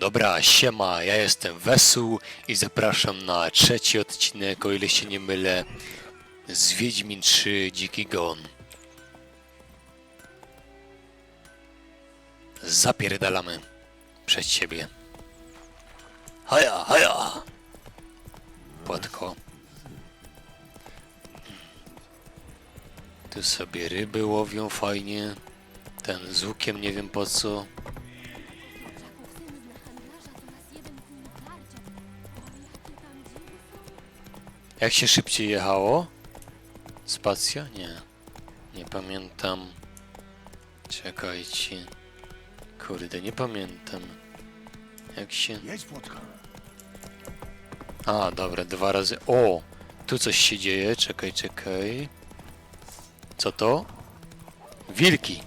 Dobra, siema, ja jestem Wesół i zapraszam na trzeci odcinek, o ile się nie mylę, z Wiedźmin 3 Dziki Gon. Zapierdalamy przed siebie. Haja, haja! Płatko. Tu sobie ryby łowią fajnie. Ten z łukiem nie wiem po co. Jak się szybciej jechało? Spacja? Nie. Nie pamiętam. Czekajcie. Kurde, nie pamiętam. Jak się... Jedź, Płotka. A, dobra, dwa razy. O! Tu coś się dzieje. Czekaj, czekaj. Co to? Wilki.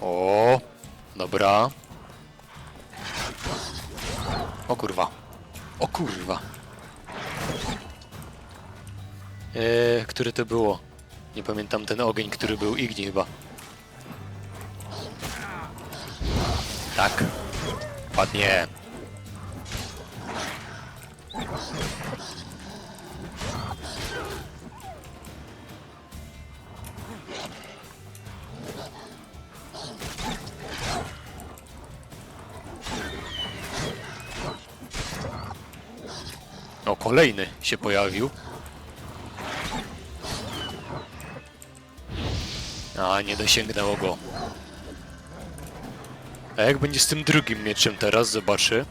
O! Dobra. O kurwa. O kurwa. Eee, które to było? Nie pamiętam ten ogień, który był Igni chyba. Tak. Padnie. O, kolejny się pojawił. A, nie dosięgnęło go. A jak będzie z tym drugim mieczem teraz? Zobaczy.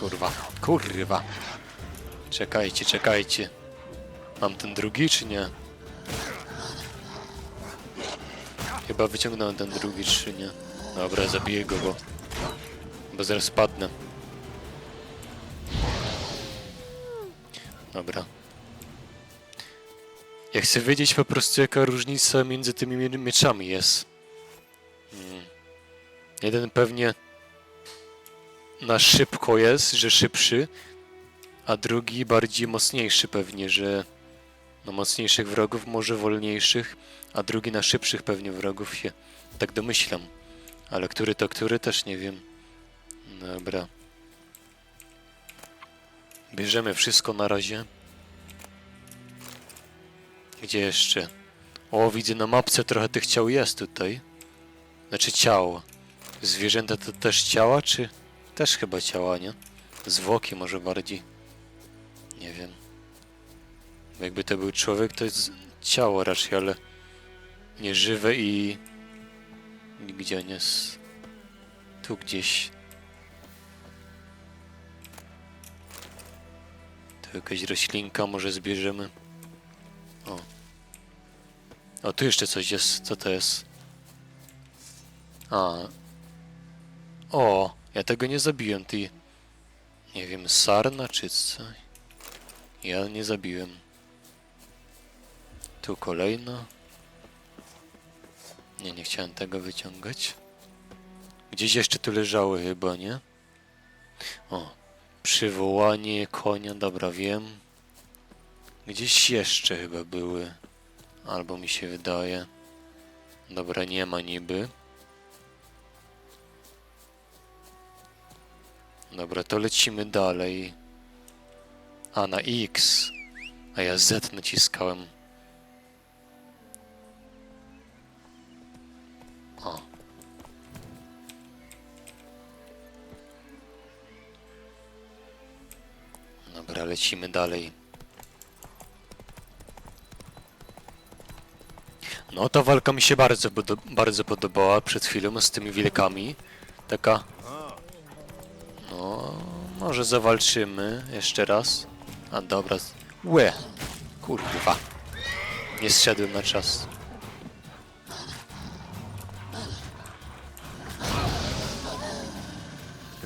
Kurwa, kurwa. Czekajcie, czekajcie. Mam ten drugi, czy nie? Chyba wyciągnąłem ten drugi, czy nie? Dobra, zabiję go, bo... Bo zaraz padnę. Dobra. Ja chcę wiedzieć po prostu jaka różnica między tymi mie- mieczami jest. Hmm. Jeden pewnie na szybko jest, że szybszy, a drugi bardziej mocniejszy pewnie, że na mocniejszych wrogów może wolniejszych, a drugi na szybszych pewnie wrogów się tak domyślam. Ale który to który też nie wiem. Dobra. Bierzemy wszystko na razie. Gdzie jeszcze? O, widzę na mapce trochę tych ciał jest tutaj. Znaczy ciało. Zwierzęta to też ciała, czy też chyba ciała, nie? Zwłoki może bardziej. Nie wiem. Jakby to był człowiek, to jest ciało raczej, ale nie żywe i... i Gdzie on jest? Tu gdzieś. Tu jakaś roślinka, może zbierzemy. O. O, tu jeszcze coś jest. Co to jest? A. O, ja tego nie zabiłem, ty. Nie wiem, sarna czy co? Ja nie zabiłem. Tu kolejna. Nie, nie chciałem tego wyciągać. Gdzieś jeszcze tu leżały chyba, nie? O, przywołanie konia, dobra, wiem. Gdzieś jeszcze chyba były. Albo mi się wydaje. Dobra, nie ma niby. Dobra, to lecimy dalej. A, na X. A ja Z naciskałem. O. Dobra, lecimy dalej. No, ta walka mi się bardzo, bardzo podobała przed chwilą z tymi wilkami. Taka... No, może zawalczymy jeszcze raz. A dobra. Łe! Kurwa. Nie zszedłem na czas.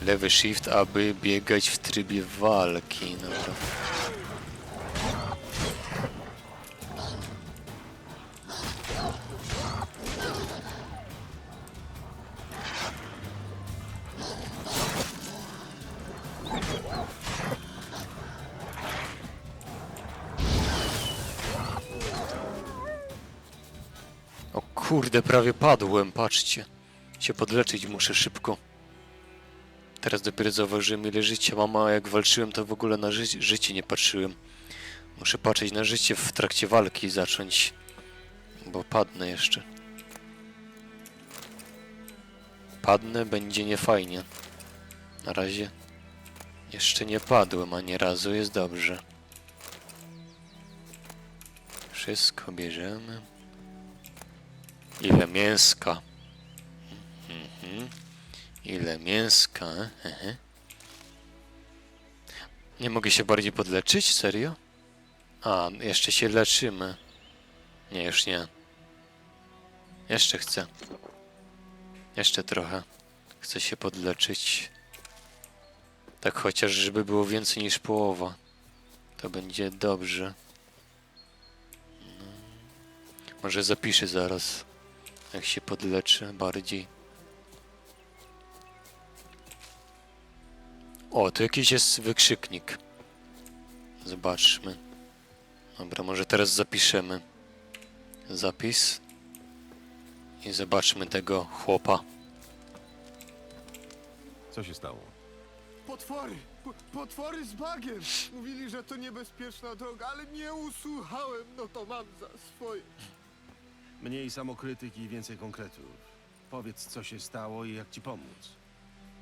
Lewy shift, aby biegać w trybie walki. Dobra. Kurde, prawie padłem, patrzcie. się podleczyć muszę szybko. Teraz dopiero zauważyłem ile życia mam, a jak walczyłem to w ogóle na ży życie nie patrzyłem. Muszę patrzeć na życie w trakcie walki zacząć, bo padnę jeszcze. Padnę, będzie niefajnie. Na razie jeszcze nie padłem ani razu, jest dobrze. Wszystko bierzemy. Ile mięska. Mhm. Ile mięska. Hehe. Nie mogę się bardziej podleczyć? Serio? A, jeszcze się leczymy. Nie, już nie. Jeszcze chcę. Jeszcze trochę. Chcę się podleczyć. Tak chociaż, żeby było więcej niż połowa. To będzie dobrze. No. Może zapiszę zaraz, jak się podleczę bardziej. O, tu jakiś jest wykrzyknik. Zobaczmy. Dobra, może teraz zapiszemy. Zapis. I zobaczmy tego chłopa. Co się stało? Potwory! Po, potwory z bagiem! Mówili, że to niebezpieczna droga, ale nie usłuchałem, no to mam za swoje. Mniej samokrytyki i więcej konkretów. Powiedz, co się stało i jak ci pomóc.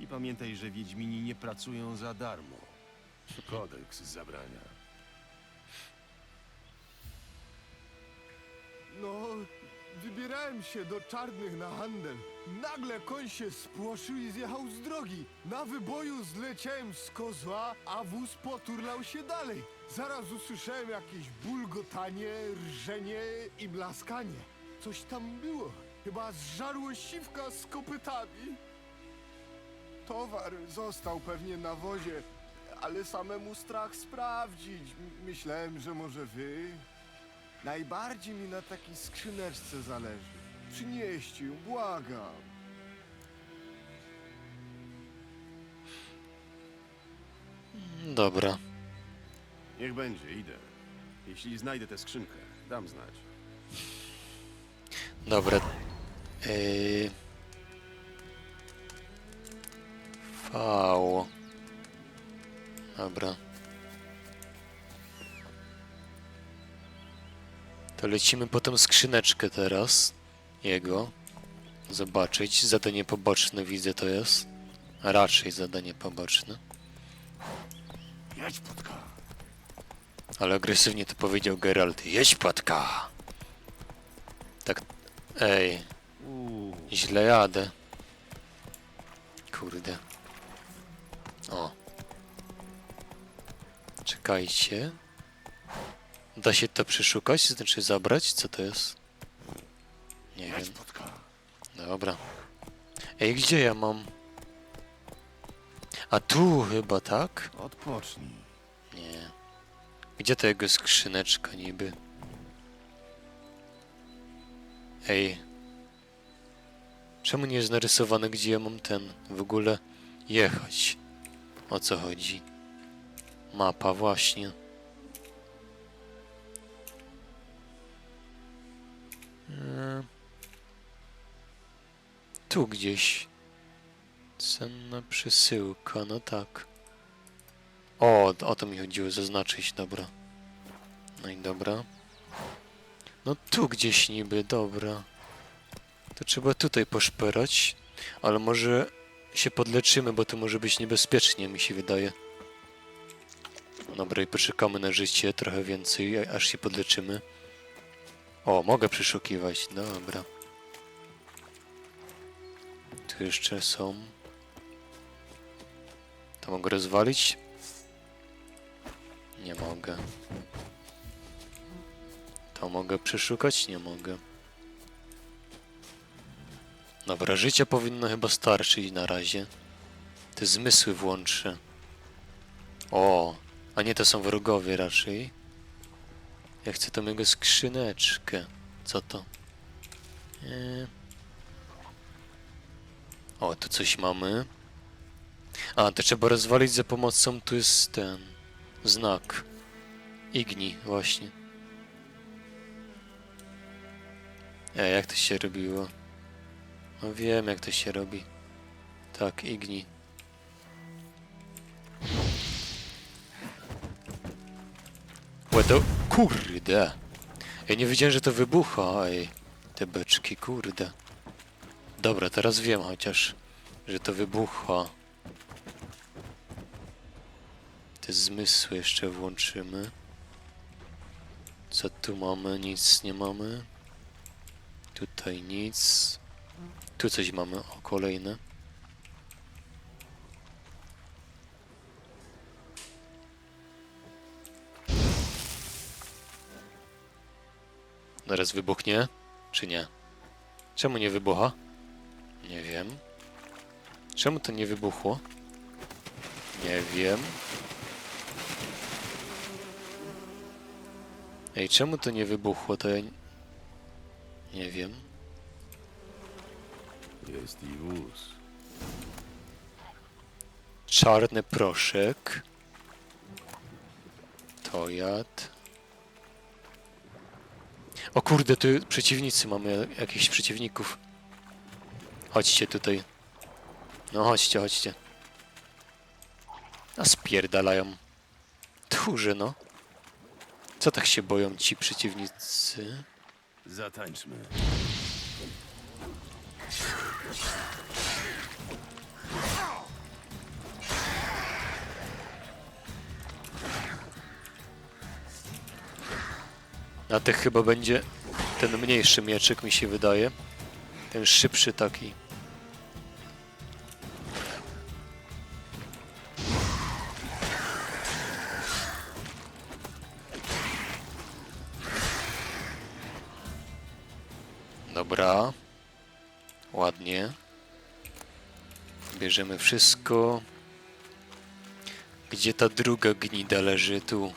I pamiętaj, że Wiedźmini nie pracują za darmo. Kodeks zabrania. No, wybierałem się do czarnych na handel. Nagle koń się spłoszył i zjechał z drogi. Na wyboju zleciałem z kozła, a wóz poturlał się dalej. Zaraz usłyszałem jakieś bulgotanie, rżenie i blaskanie. Coś tam było. Chyba zżarło siwka z kopytami. Towar został pewnie na wozie, ale samemu strach sprawdzić. M- Myślałem, że może wy. Najbardziej mi na takiej skrzyneczce zależy. Przynieście ją, błagam. Dobra. Niech będzie, idę. Jeśli znajdę tę skrzynkę, dam znać. Dobra. Yy... V. Dobra. To lecimy po tą skrzyneczkę teraz. Jego. Zobaczyć. Zadanie poboczne widzę to jest. A raczej zadanie poboczne. Jedź, płotka! Ale agresywnie to powiedział Geralt. Jedź płatka! Tak. Ej. Uuu, Źle jadę. Kurde. O. Czekajcie. Da się to przeszukać? Znaczy zabrać? Co to jest? Nie wiem. Dobra. Ej, gdzie ja mam? A tu chyba, tak? Odpocznij. Nie. Gdzie ta jego skrzyneczka niby? Ej. Czemu nie jest narysowane, gdzie ja mam ten w ogóle jechać? O co chodzi? Mapa, właśnie. Tu gdzieś. Cenna przesyłka, no tak. O, o to mi chodziło, zaznaczyć, dobra. No i dobra. No tu gdzieś niby, dobra. To trzeba tutaj poszperać, ale może się podleczymy, bo to może być niebezpiecznie, mi się wydaje. Dobra, i poczekamy na życie trochę więcej, aż się podleczymy. O, mogę przeszukiwać, dobra. Tu jeszcze są. To mogę rozwalić? Nie mogę. To mogę przeszukać? Nie mogę. Dobra, życia powinno chyba starczyć na razie. Te zmysły włączę. O, a nie to są wrogowie raczej. Ja chcę tą jego skrzyneczkę. Co to? Eee. O, tu coś mamy. A, to trzeba rozwalić za pomocą, tu jest ten znak. Igni, właśnie. E, jak to się robiło? No wiem jak to się robi. Tak, igni. Łe to... Kurde! Ja nie wiedziałem, że to wybucha, ej. Te beczki, kurde. Dobra, teraz wiem chociaż, że to wybucha. Te zmysły jeszcze włączymy. Co tu mamy? Nic nie mamy. Tutaj nic. Tu coś mamy. O, kolejne. Zaraz wybuchnie? Czy nie? Czemu nie wybucha? Nie wiem. Czemu to nie wybuchło? Nie wiem. Ej, czemu to nie wybuchło? To ja... Nie wiem. Jest i wóz. Czarny proszek. To jad. O kurde, tu przeciwnicy mamy, jakichś przeciwników. Chodźcie tutaj. No chodźcie, chodźcie. A spierdalają. Tchórze, no. Co tak się boją ci przeciwnicy? Zatańczmy. Na tych chyba będzie ten mniejszy mieczyk, mi się wydaje. Ten szybszy taki. Bierzemy wszystko. Gdzie ta druga gnida leży? Tu.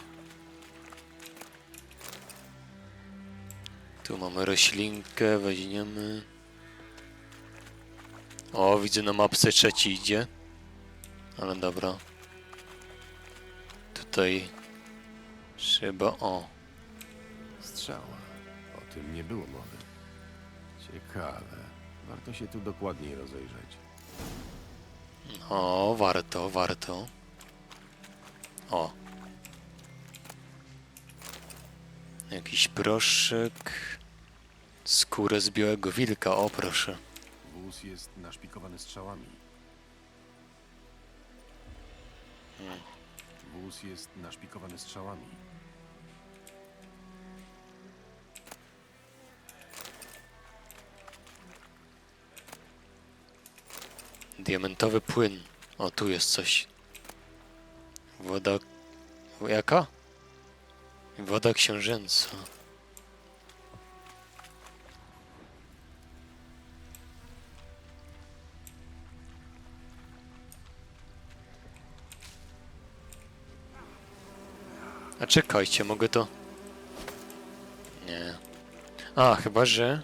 Tu mamy roślinkę, weźmiemy. O, widzę na mapce trzeci idzie. Ale dobra. Tutaj trzeba. O, Strzała. O tym nie było mowy. Ciekawe. Warto się tu dokładniej rozejrzeć. O, warto, warto. O. Jakiś proszek. Skórę z białego wilka, o proszę. Wóz jest naszpikowany strzałami. Wóz jest naszpikowany strzałami. Diamentowy płyn. O, tu jest coś. Woda. Jaka? Woda książęca. A czekajcie, mogę to. Nie. A, chyba że.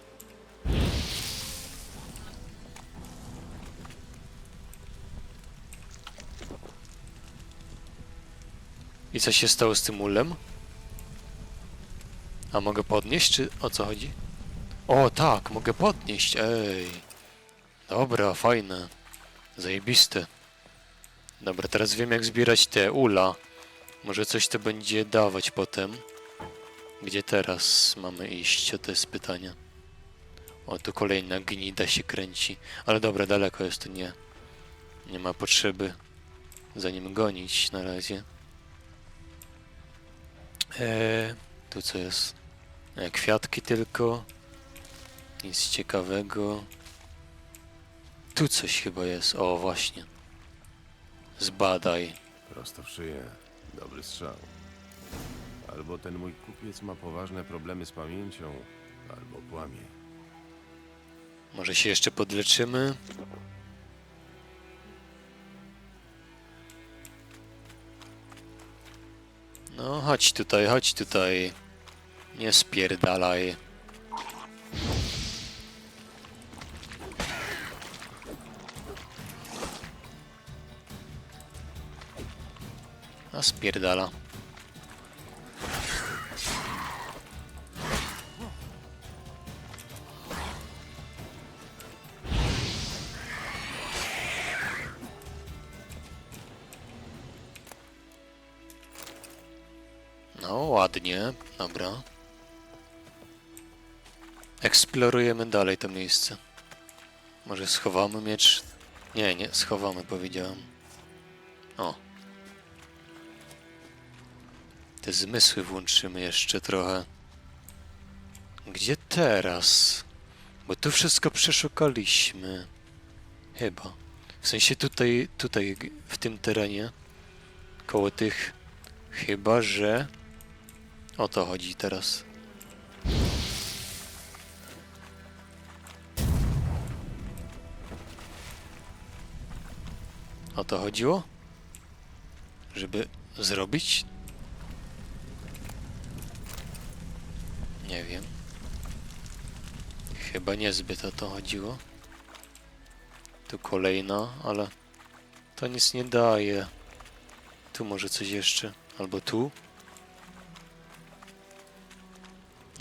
Co się stało z tym ulem? A mogę podnieść, czy o co chodzi? O, tak, mogę podnieść, ej. Dobra, fajne. Zajebiste. Dobra, teraz wiem jak zbierać te ula. Może coś to będzie dawać potem. Gdzie teraz mamy iść? O, to jest pytanie. O, tu kolejna gnida się kręci. Ale dobra, daleko jest to nie. Nie ma potrzeby za nim gonić na razie. Eee, tu co jest? E, kwiatki tylko. Nic ciekawego. Tu coś chyba jest. O, właśnie. Zbadaj. Prosto w szyję. Dobry strzał. Albo ten mój kupiec ma poważne problemy z pamięcią, albo kłamie. Może się jeszcze podleczymy. No, chodź tutaj, chodź tutaj. Nie spierdalaj. A spierdala. Ładnie, dobra. Eksplorujemy dalej to miejsce. Może schowamy miecz? Nie, nie, schowamy, powiedziałem. O. Te zmysły włączymy jeszcze trochę. Gdzie teraz? Bo tu wszystko przeszukaliśmy. Chyba. W sensie tutaj, tutaj, w tym terenie. Koło tych. Chyba, że. O to chodzi teraz. O to chodziło? Żeby zrobić? Nie wiem. Chyba niezbyt o to chodziło. Tu kolejna, ale to nic nie daje. Tu może coś jeszcze. Albo tu.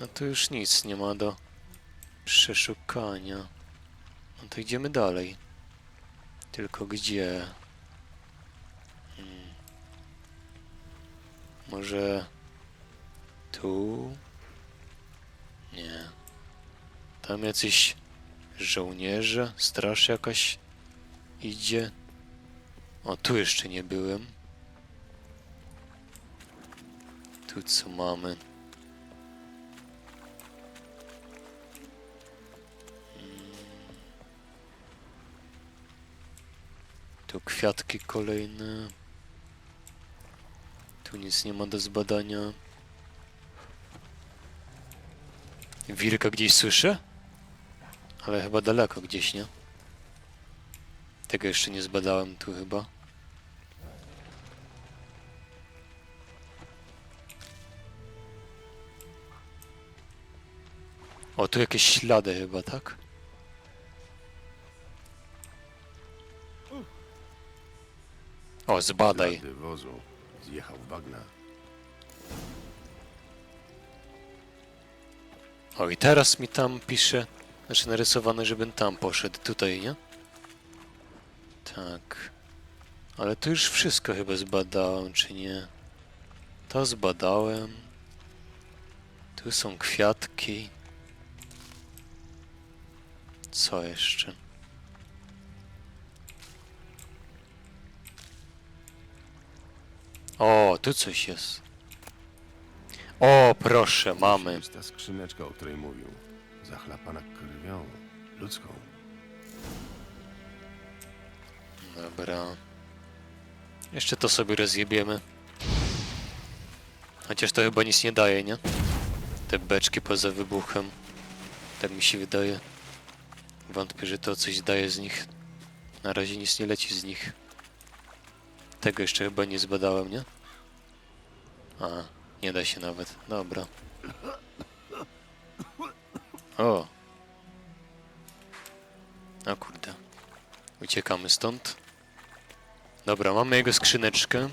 No tu już nic nie ma do przeszukania. No to idziemy dalej. Tylko gdzie? Hmm. Może tu? Nie. Tam jacyś żołnierze, straż jakaś idzie. O, tu jeszcze nie byłem. Tu co mamy? Tu kwiatki kolejne. Tu nic nie ma do zbadania. Wilka gdzieś słyszę? Ale chyba daleko gdzieś, nie? Tego jeszcze nie zbadałem tu chyba. O, tu jakieś ślady chyba, tak? O, zbadaj. Ślady wozu. Zjechał w bagna. O, i teraz mi tam pisze, znaczy narysowane, żebym tam poszedł, tutaj, nie? Tak. Ale tu już wszystko chyba zbadałem, czy nie? To zbadałem. Tu są kwiatki. Co jeszcze? O, tu coś jest. O, proszę, mamy. Jest ta skrzyneczka, o której mówił. Zachlapana krwią. Ludzką. Dobra. Jeszcze to sobie rozjebiemy. Chociaż to chyba nic nie daje, nie? Te beczki poza wybuchem. Tak mi się wydaje. Wątpię, że to coś daje z nich. Na razie nic nie leci z nich. Tego jeszcze chyba nie zbadałem, nie? A, nie da się nawet. Dobra. O! O kurde. Uciekamy stąd. Dobra, mamy jego skrzyneczkę.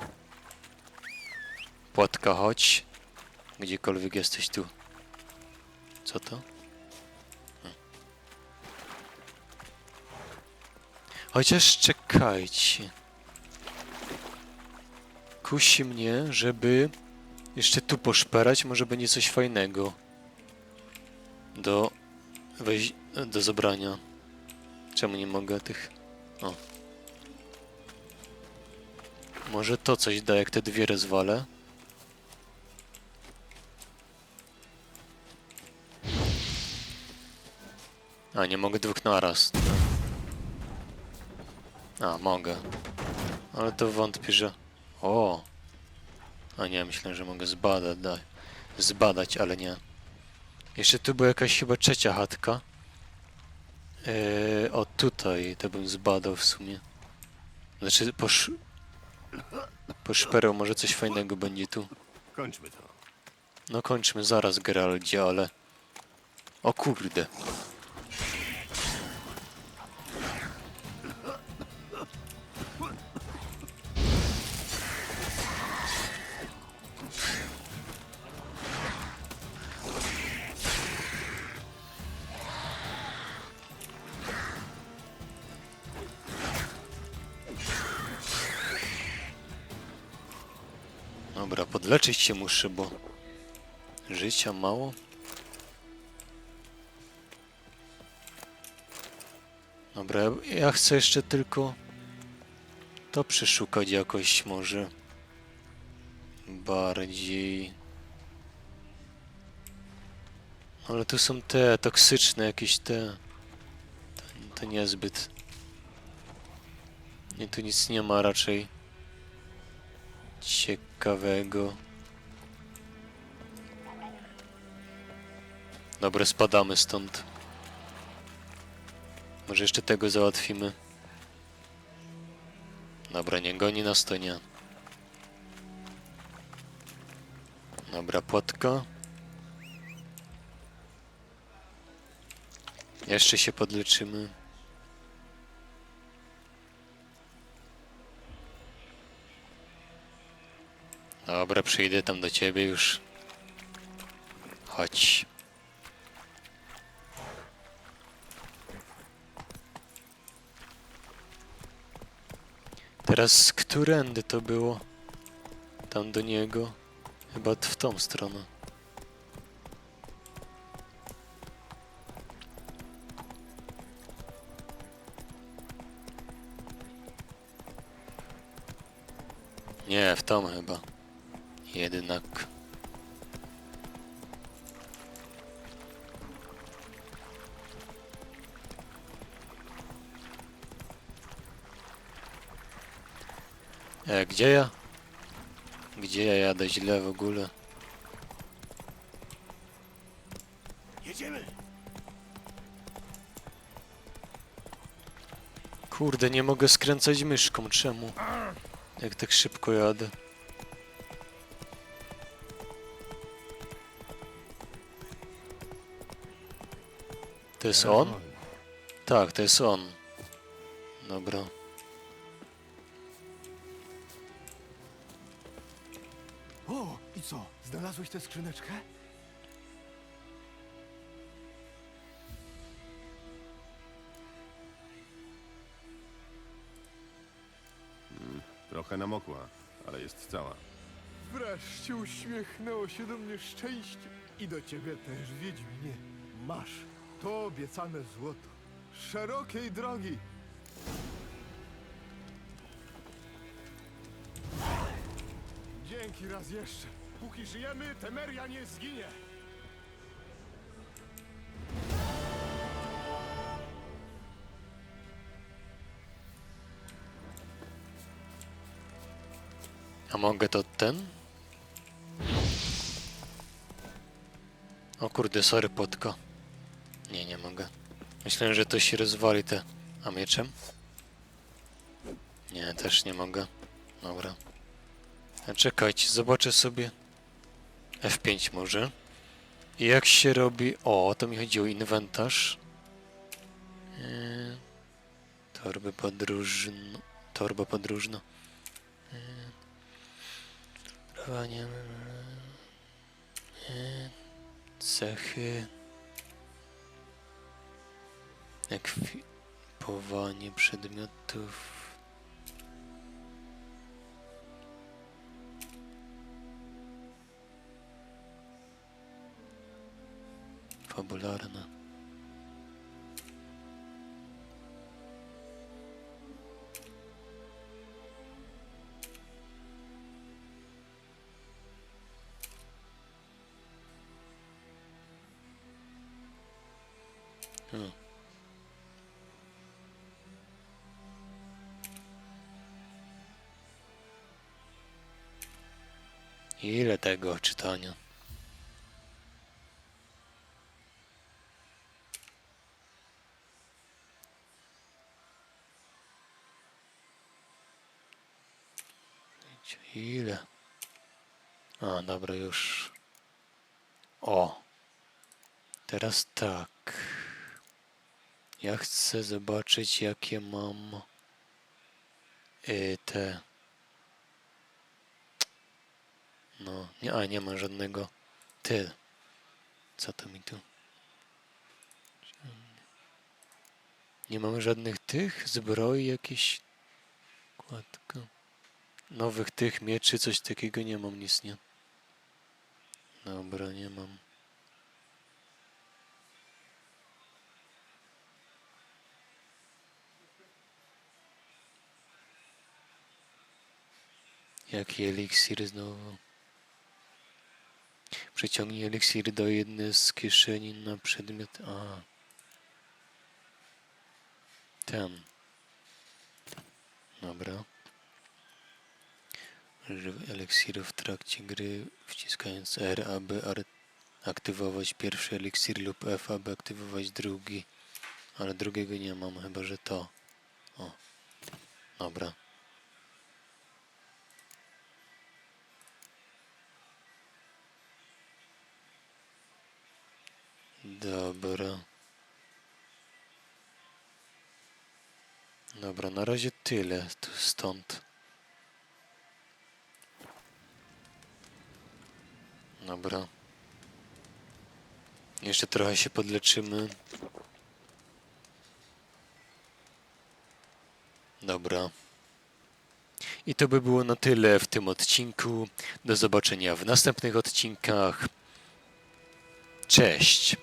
Płatka, chodź. Gdziekolwiek jesteś tu. Co to? Hm. Chociaż czekajcie. Kusi mnie, żeby jeszcze tu poszperać, może będzie coś fajnego. Do weź do zabrania. Czemu nie mogę tych... O. Może to coś da, jak te dwie rozwalę. A, nie mogę dwóch naraz. A, mogę. Ale to wątpię, że... O! A nie, myślę, że mogę zbadać, daj. Zbadać, ale nie. Jeszcze tu była jakaś chyba trzecia chatka. Eee, o tutaj to bym zbadał w sumie. Znaczy posz... Poszperał, może coś fajnego będzie tu. Kończmy to. No kończmy zaraz Geraldzie, ale... O kurde. Dobra, podleczyć się muszę, bo Życia mało? Dobra, ja- chcę jeszcze tylko to przeszukać jakoś może bardziej. Ale tu są te toksyczne jakieś te. To niezbyt. Nie, tu nic nie ma raczej ciekawego. Dobra, spadamy stąd. Może jeszcze tego załatwimy. Dobra, nie goni nas to nie. Dobra, płotka. Jeszcze się podleczymy. Dobra, przyjdę tam do ciebie już. Chodź. Teraz którędy to było? Tam do niego? Chyba w tą stronę. Nie, w tą chyba. Jednak. E, gdzie ja? Gdzie ja jadę źle w ogóle? Jedziemy! Kurde, nie mogę skręcać myszką, czemu? Jak tak szybko jadę. To jest on? Tak, to jest on. Dobra. O, i co? Znalazłeś tę skrzyneczkę? Trochę namokła, ale jest cała. Wreszcie uśmiechnęło się do mnie szczęście. I do ciebie też, Wiedźminie. Masz to obiecane złoto. Szerokiej drogi. Dzięki raz jeszcze. Póki żyjemy, Temeria nie zginie. A mogę to ten? O kurde, sorry, potka. Nie, nie mogę. Myślałem, że to się rozwali te. A mieczem? Nie, też nie mogę. Dobra. A czekajcie, zobaczę sobie. F5 może. I jak się robi... O, to mi chodziło, inwentarz. Yy, torby podróżno... Torba podróżna. E, Cechy. Ekwipowanie przedmiotów. Fabularne. Hmm. Ile tego czytania? Ile? A, dobra, już. O. Teraz tak. Ja chcę zobaczyć, jakie mam y, te. No, nie, a nie ma żadnego. Ty. Co to mi tu? Nie mamy żadnych tych zbroi, jakieś. Kładka. Nowych tych mieczy, coś takiego nie mam, nic nie. Dobra, nie mam. Jaki eliksir znowu? Przeciągnij eliksir do jednej z kieszeni na przedmiot. A. Ten. Dobra. Użyj eliksiru w trakcie gry, wciskając R, aby aktywować pierwszy eliksir lub F, aby aktywować drugi. Ale drugiego nie mam, chyba że to. O. Dobra. Dobra. Dobra, na razie tyle tu stąd. Dobra. Jeszcze trochę się podleczymy. Dobra. I to by było na tyle w tym odcinku. Do zobaczenia w następnych odcinkach. Cześć.